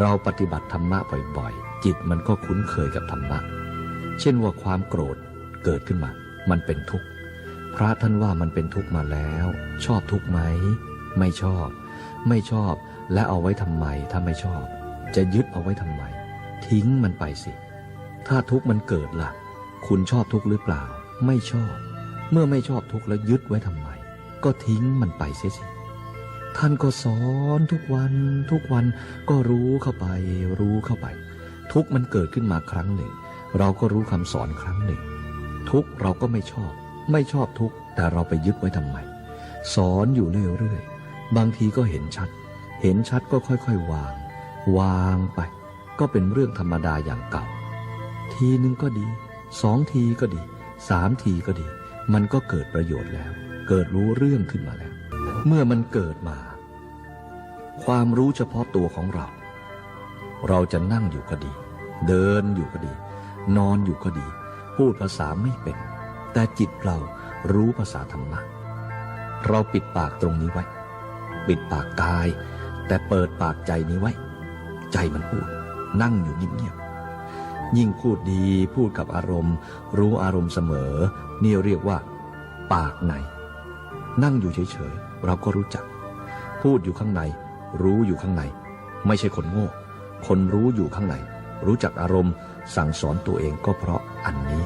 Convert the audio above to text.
เราปฏิบัติธรรมะบ่อยๆ จิตมันก็คุ้นเคยกับธรรมะ เช่นว่าความโกรธเกิดขึ้นมา มันเป็นทุกข์ พระท่านว่ามันเป็นทุกข์มาแล้ว ชอบทุกข์ไหม ไม่ชอบ ไม่ชอบ และเอาไว้ทำไม ถ้าไม่ชอบ จะยึดเอาไว้ทำไม ทิ้งมันไปสิ ถ้าทุกข์มันเกิดล่ะ คุณชอบทุกข์หรือเปล่า ไม่ชอบ เมื่อไม่ชอบทุกข์แล้วยึดไว้ทำไม ก็ทิ้งมันไปเสียสิ ท่านก็สอนทุกวันทุกวันก็รู้เข้าไป รู้เข้าไป ทุกมันเกิดขึ้นมาครั้งหนึ่ง เราก็รู้คำสอนครั้งหนึ่ง ทุกเราก็ไม่ชอบ ไม่ชอบทุกแต่เราไปยึดไว้ทำไมสอนอยู่เรื่อยๆบางทีก็เห็นชัด เห็นชัดก็ค่อยๆวาง วางไป ก็เป็นเรื่องธรรมดาอย่างเก่า ทีนึงก็ดีสองทีก็ดีสามทีก็ดี มันก็เกิดประโยชน์แล้ว เกิดรู้เรื่องขึ้นมาแล้ว เมื่อมันเกิดมา ความรู้เฉพาะตัวของเรา เราจะนั่งอยู่ก็ดี เดินอยู่ก็ดี นอนอยู่ก็ดี พูดภาษาไม่เป็น แต่จิตเรารู้ภาษาธรรมะ เราปิดปากตรงนี้ไว้ ปิดปากกาย แต่เปิดปากใจนี้ไว้ ใจมันพูด นั่งอยู่เงียบๆยิ่งพูดดีพูดกับอารมณ์ รู้อารมณ์เสมอ นี่เรียกว่า ปากใน นั่งอยู่เฉยๆ เราก็รู้จัก พูดอยู่ข้างใน รู้อยู่ข้างใน ไม่ใช่คนโง่ คนรู้อยู่ข้างใน รู้จักอารมณ์ สั่งสอนตัวเองก็เพราะอันนี้